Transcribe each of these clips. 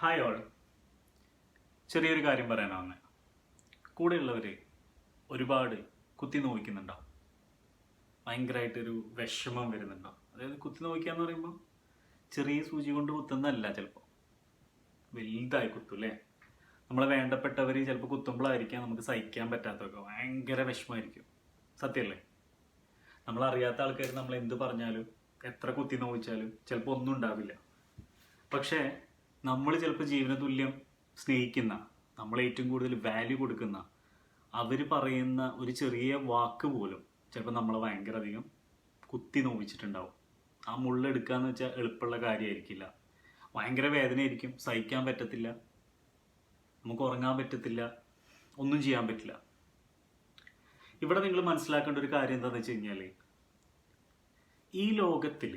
Hi all ചെറിയൊരു കാര്യം പറയാനാണ് വന്നത് കൂടെയുള്ളവർ ഒരുപാട് കുത്തി നോവിക്കുന്നുണ്ടാവും. ഭയങ്കരമായിട്ടൊരു വിഷമം വരുന്നുണ്ടാവും. അതായത് കുത്തി നോവിക്കുക എന്ന് പറയുമ്പോൾ ചെറിയ സൂചി കൊണ്ട് കുത്തുന്നതല്ല ചിലപ്പോൾ വലുതായി കുത്തും അല്ലേ? നമ്മളെ വേണ്ടപ്പെട്ടവർ ചിലപ്പോൾ കുത്തുമ്പോഴായിരിക്കാം നമുക്ക് സഹിക്കാൻ പറ്റാത്തതൊക്കെ. ഭയങ്കര വിഷമമായിരിക്കും സത്യമല്ലേ നമ്മളറിയാത്ത ആൾക്കാർ നമ്മൾ എന്ത് പറഞ്ഞാലും എത്ര കുത്തി നോവിച്ചാലും ചിലപ്പോൾ ഒന്നും ഉണ്ടാവില്ല. പക്ഷേ നമ്മൾ ചിലപ്പോൾ ജീവന തുല്യം സ്നേഹിക്കുന്ന നമ്മൾ ഏറ്റവും കൂടുതൽ വാല്യൂ കൊടുക്കുന്ന അവർ പറയുന്ന ഒരു ചെറിയ വാക്ക് പോലും ചിലപ്പോൾ നമ്മളെ ഭയങ്കര അധികം കുത്തി നോവിച്ചിട്ടുണ്ടാവും. ആ മുള്ളെടുക്കുക എന്ന് വെച്ചാൽ എളുപ്പമുള്ള കാര്യമായിരിക്കില്ല ഭയങ്കര വേദനയായിരിക്കും സഹിക്കാൻ പറ്റത്തില്ല നമുക്ക് ഉറങ്ങാൻ പറ്റത്തില്ല ഒന്നും ചെയ്യാൻ പറ്റില്ല. ഇവിടെ നിങ്ങൾ മനസ്സിലാക്കേണ്ട ഒരു കാര്യം എന്താണെന്ന് വെച്ച് കഴിഞ്ഞാൽ ഈ ലോകത്തിൽ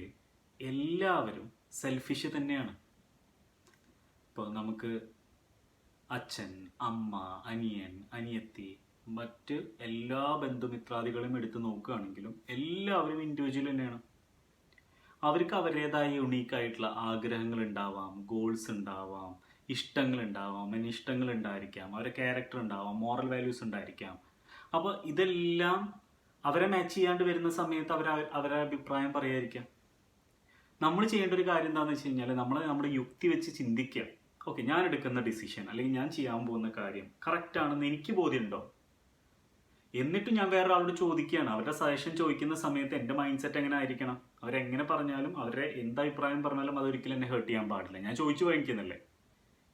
എല്ലാവരും സെൽഫിഷ് തന്നെയാണ്. ഇപ്പോൾ നമുക്ക് അച്ഛൻ അമ്മ അനിയൻ അനിയത്തി മറ്റ് എല്ലാ ബന്ധുമിത്രാദികളും എടുത്തു നോക്കുകയാണെങ്കിലും എല്ലാവരും ഇൻഡിവിജ്വൽ തന്നെയാണ്. അവർക്ക് അവരുടേതായ യുണീക്ക് ആയിട്ടുള്ള ആഗ്രഹങ്ങൾ ഉണ്ടാവാം ഗോൾസ് ഉണ്ടാവാം ഇഷ്ടങ്ങൾ ഉണ്ടാവാം അനിഷ്ടങ്ങൾ ഉണ്ടായിരിക്കാം അവരുടെ ക്യാരക്ടർ ഉണ്ടാവാം മോറൽ വാല്യൂസ് ഉണ്ടായിരിക്കാം. അപ്പോൾ ഇതെല്ലാം അവരെ മാച്ച് ചെയ്യാണ്ട് വരുന്ന സമയത്ത് അവർ അവരുടെ അഭിപ്രായം പറയാതിരിക്കാം. നമ്മൾ ചെയ്യേണ്ട ഒരു കാര്യം എന്താണെന്ന് വെച്ച് കഴിഞ്ഞാൽ നമ്മൾ നമ്മുടെ യുക്തി വെച്ച് ചിന്തിക്കുക. ഓക്കെ ഞാൻ എടുക്കുന്ന ഡിസിഷൻ അല്ലെങ്കിൽ ഞാൻ ചെയ്യാൻ പോകുന്ന കാര്യം കറക്റ്റ് ആണെന്ന് എനിക്ക് ബോധ്യമുണ്ടോ? എന്നിട്ട് ഞാൻ വേറെ ആളോട് ചോദിക്കുകയാണ്. അവരുടെ സജഷൻ ചോദിക്കുന്ന സമയത്ത് എന്റെ മൈൻഡ് സെറ്റ് എങ്ങനെ ആയിരിക്കണം? അവരെങ്ങനെ പറഞ്ഞാലും അവരുടെ എന്ത് അഭിപ്രായം പറഞ്ഞാലും അതൊരിക്കലും എന്നെ ഹേർട്ട് ചെയ്യാൻ പാടില്ല. ഞാൻ ചോദിച്ചു വാങ്ങിക്കുന്നില്ലേ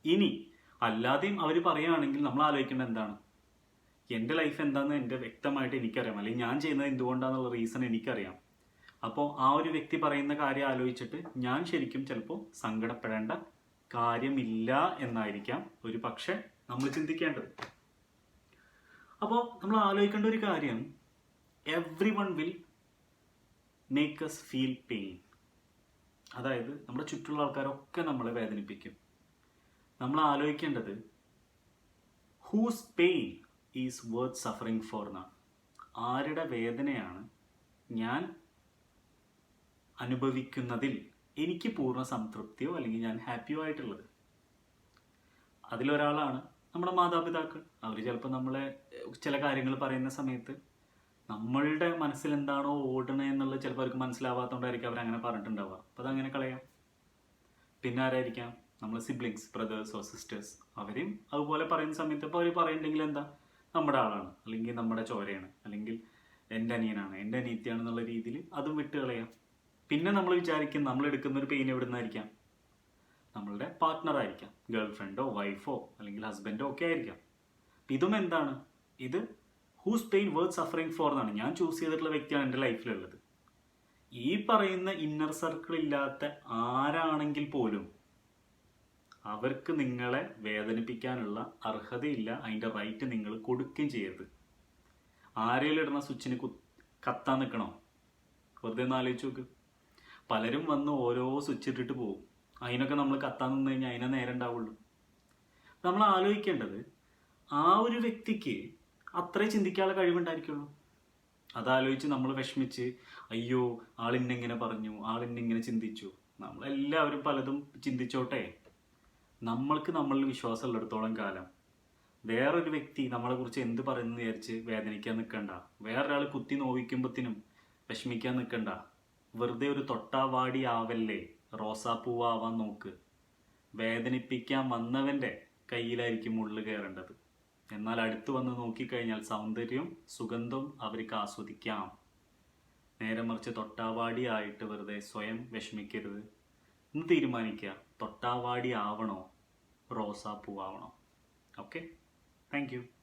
ഇനി അല്ലാതെയും അവർ പറയുകയാണെങ്കിൽ നമ്മൾ ആലോചിക്കേണ്ടത് എന്താണ്? എന്റെ ലൈഫ് എന്താണെന്ന് എന്റെ വ്യക്തമായിട്ട് എനിക്കറിയാം. അല്ലെങ്കിൽ ഞാൻ ചെയ്യുന്നത് എന്തുകൊണ്ടാണെന്നുള്ള റീസൺ എനിക്കറിയാം. അപ്പോൾ ആ ഒരു വ്യക്തി പറയുന്ന കാര്യം ആലോചിച്ചിട്ട് ഞാൻ ശരിക്കും ചിലപ്പോൾ സങ്കടപ്പെടേണ്ട കാര്യമില്ല എന്നായിരിക്കാം ഒരു പക്ഷെ നമ്മൾ ചിന്തിക്കേണ്ടത്. അപ്പോൾ നമ്മൾ ആലോചിക്കേണ്ട ഒരു കാര്യം everyone will make us feel pain അതായത് നമ്മുടെ ചുറ്റുള്ള ആൾക്കാരൊക്കെ നമ്മളെ വേദനിപ്പിക്കും. നമ്മൾ ആലോചിക്കേണ്ടത് whose pain is worth suffering for എന്നാണ് ആരുടെ വേദനയാണ് ഞാൻ അനുഭവിക്കുന്നതിൽ എനിക്ക് പൂർണ സംതൃപ്തിയോ അല്ലെങ്കിൽ ഞാൻ ഹാപ്പിയോ ആയിട്ടുള്ളത്? അതിലൊരാളാണ് നമ്മുടെ മാതാപിതാക്കൾ. അവർ ചിലപ്പോൾ നമ്മളെ ചില കാര്യങ്ങൾ പറയുന്ന സമയത്ത് നമ്മളുടെ മനസ്സിൽ എന്താണോ ഓടണേ എന്നുള്ളത് ചിലപ്പോൾ അവർക്ക് മനസ്സിലാവാത്തതുകൊണ്ടായിരിക്കും അങ്ങനെ പറഞ്ഞിട്ടുണ്ടാവുക. അപ്പോൾ അതങ്ങനെ കളയാം. പിന്നെ ആരായിരിക്കാം? നമ്മൾ സിബ്ലിങ്സ് ബ്രദേഴ്സോ സിസ്റ്റേഴ്സ് അവരും അതുപോലെ പറയുന്ന സമയത്ത് ഇപ്പോൾ അവർ പറയുന്നുണ്ടെങ്കിൽ എന്താ? നമ്മുടെ ആളാണ്. അല്ലെങ്കിൽ നമ്മുടെ ചോരയാണ്. അല്ലെങ്കിൽ എന്റെ അനിയനാണ്. എന്റെ അനിയത്തിയാണെന്നുള്ള രീതിയിൽ അതും വിട്ട് കളയാം പിന്നെ നമ്മൾ വിചാരിക്കും നമ്മൾ എടുക്കുന്ന ഒരു പെയിൻ എവിടെ നിന്നായിരിക്കാം നമ്മളുടെ പാർട്ട്ണർ ആയിരിക്കാം. ഗേൾ ഫ്രണ്ടോ വൈഫോ അല്ലെങ്കിൽ ഹസ്ബൻഡോ ഒക്കെ ആയിരിക്കാം. ഇതും എന്താണ്? ഇത് whose pain worth suffering for എന്നാണ്. ഞാൻ ചൂസ് ചെയ്തിട്ടുള്ള വ്യക്തിയാണ് എന്റെ ലൈഫിലുള്ളത് ഈ പറയുന്ന ഇന്നർ സർക്കിൾ ഇല്ലാത്ത ആരാണെങ്കിൽ പോലും അവർക്ക് നിങ്ങളെ വേദനിപ്പിക്കാനുള്ള അർഹതയില്ല. അതിന്റെ റൈറ്റ് നിങ്ങൾ കൊടുക്കുകയും ചെയ്യരുത്. ആരെങ്കിലും ഇടുന്ന സ്വിച്ചിന് കത്താൻ നിൽക്കണോ? വെറുതെ ഒന്ന് ആലോചിച്ച് നോക്ക്. പലരും വന്ന് ഓരോ സ്വിച്ച് ഇട്ടിട്ട് പോകും അതിനൊക്കെ നമ്മൾ കത്താൻ നിന്ന് കഴിഞ്ഞാൽ അതിനെ നേരം ഉണ്ടാവുള്ളൂ. നമ്മൾ ആലോചിക്കേണ്ടത് ആ ഒരു വ്യക്തിക്ക് അത്രേ ചിന്തിക്കാനുള്ള കഴിവുണ്ടായിരിക്കുള്ളൂ. അതാലോചിച്ച് നമ്മൾ വിഷമിച്ച് അയ്യോ ആളിന്നിങ്ങനെ പറഞ്ഞു ആളിന്നിങ്ങനെ ചിന്തിച്ചു. നമ്മളെല്ലാവരും പലതും ചിന്തിച്ചോട്ടെ. നമ്മൾക്ക് നമ്മളിൽ വിശ്വാസം ഉള്ളിടത്തോളം കാലം. വേറൊരു വ്യക്തി നമ്മളെ കുറിച്ച് എന്ത് പറയുന്നു വിചാരിച്ച് വേദനിക്കാൻ നിൽക്കണ്ട വേറൊരാൾ കുത്തി നോവിക്കുമ്പത്തിനും വിഷമിക്കാൻ നിൽക്കണ്ട വെറുതെ ഒരു തൊട്ടാവാടി ആവല്ലേ റോസാപ്പൂവാവാൻ നോക്ക്. വേദനിപ്പിക്കാൻ വന്നവന്റെ കയ്യിലായിരിക്കും മുള്ളു കയറേണ്ടത്. എന്നാൽ അടുത്ത് വന്ന് നോക്കിക്കഴിഞ്ഞാൽ സൗന്ദര്യം സുഗന്ധം അവർക്ക് ആസ്വദിക്കാം. നേരെ മറിച്ച് തൊട്ടാവാടി ആയിട്ട് വെറുതെ സ്വയം വിഷമിക്കരുത്. ഇന്ന് തീരുമാനിക്കുക തൊട്ടാവാടി ആവണോ? റോസാപ്പൂവാവണോ? Okay thank